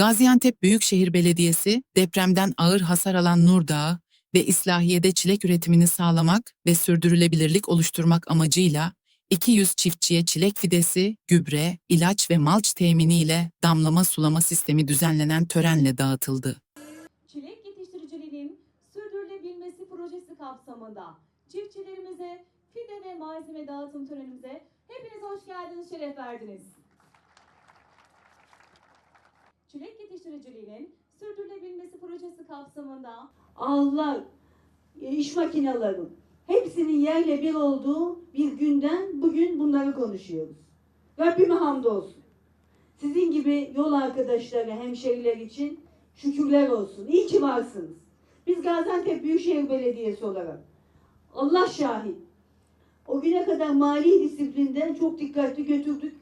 Gaziantep Büyükşehir Belediyesi depremden ağır hasar alan Nurdağı ve İslahiye'de çilek üretimini sağlamak ve sürdürülebilirlik oluşturmak amacıyla 200 çiftçiye çilek fidesi, gübre, ilaç ve malç teminiyle damlama sulama sistemi düzenlenen törenle dağıtıldı. Çilek yetiştiriciliğinin sürdürülebilmesi projesi kapsamında çiftçilerimize fide ve malzeme dağıtım törenimize hepiniz hoş geldiniz, şeref verdiniz. Çilek yetiştiriciliğinin sürdürülebilmesi projesi kapsamında ağlar, e, iş makineleri hepsinin yerle bir olduğu bir günden bugün bunları konuşuyoruz. Rabbime hamdolsun. Sizin gibi yol arkadaşları, hemşeriler için şükürler olsun. İyi ki varsınız. Biz Gaziantep Büyükşehir Belediyesi olarak Allah şahit. O güne kadar mali disiplinden çok dikkatli götürdük.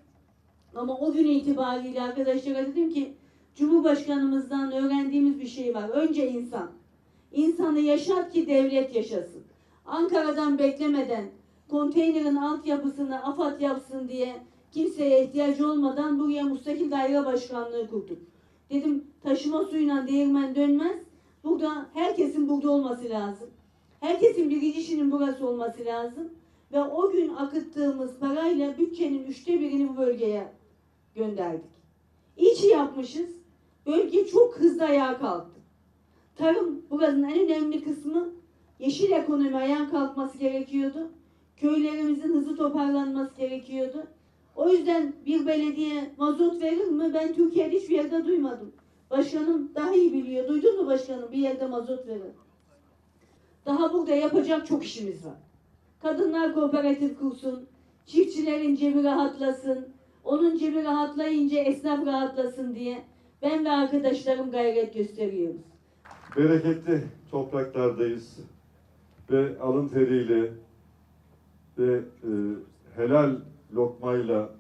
Ama o gün itibariyle arkadaşlara dedim ki Cumhurbaşkanımızdan öğrendiğimiz bir şey var. Önce insan. İnsanı yaşat ki devlet yaşasın. Ankara'dan beklemeden konteynerin altyapısını AFAD yapsın diye kimseye ihtiyaç olmadan buraya müstakil daire başkanlığı kurduk. Dedim taşıma suyuna değirmen dönmez. Burada herkesin burada olması lazım. Herkesin bir gidişinin burası olması lazım. Ve o gün akıttığımız parayla bütçenin üçte birini bu bölgeye gönderdik. İyi ki yapmışız. Bölge çok hızlı ayağa kalktı. Tarım buranın en önemli kısmı yeşil ekonomi ayağa kalkması gerekiyordu. Köylerimizin hızlı toparlanması gerekiyordu. O yüzden bir belediye mazot verir mi? Ben Türkiye'de hiçbir yerde duymadım. Başkanım daha iyi biliyor. Duydun mu başkanım? Bir yerde mazot verir. Daha burada yapacak çok işimiz var. Kadınlar kooperatif kursun. Çiftçilerin cebi rahatlasın. Onun cebi rahatlayınca esnaf rahatlasın diye ben ve arkadaşlarım gayret gösteriyoruz. bereketli topraklardayız ve alın teriyle ve e, helal lokmayla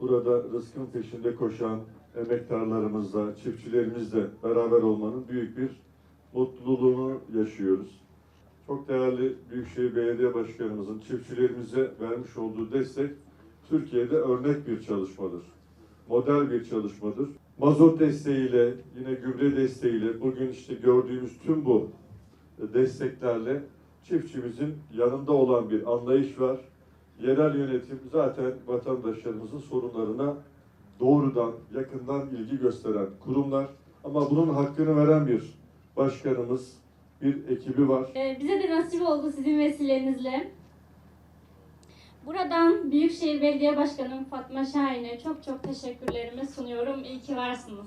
burada rızkın peşinde koşan emektarlarımızla, çiftçilerimizle beraber olmanın büyük bir mutluluğunu yaşıyoruz. Çok değerli Büyükşehir Belediye Başkanımızın çiftçilerimize vermiş olduğu destek Türkiye'de örnek bir çalışmadır. Model bir çalışmadır. Mazot desteğiyle, yine gübre desteğiyle, bugün işte gördüğümüz tüm bu desteklerle çiftçimizin yanında olan bir anlayış var. Yerel yönetim zaten vatandaşlarımızın sorunlarına doğrudan, yakından ilgi gösteren kurumlar. Ama bunun hakkını veren bir başkanımız, bir ekibi var. Ee, bize de nasip oldu sizin vesilenizle. Buradan Büyükşehir Belediye Başkanım Fatma Şahin'e çok çok teşekkürlerimi sunuyorum. İyi ki varsınız.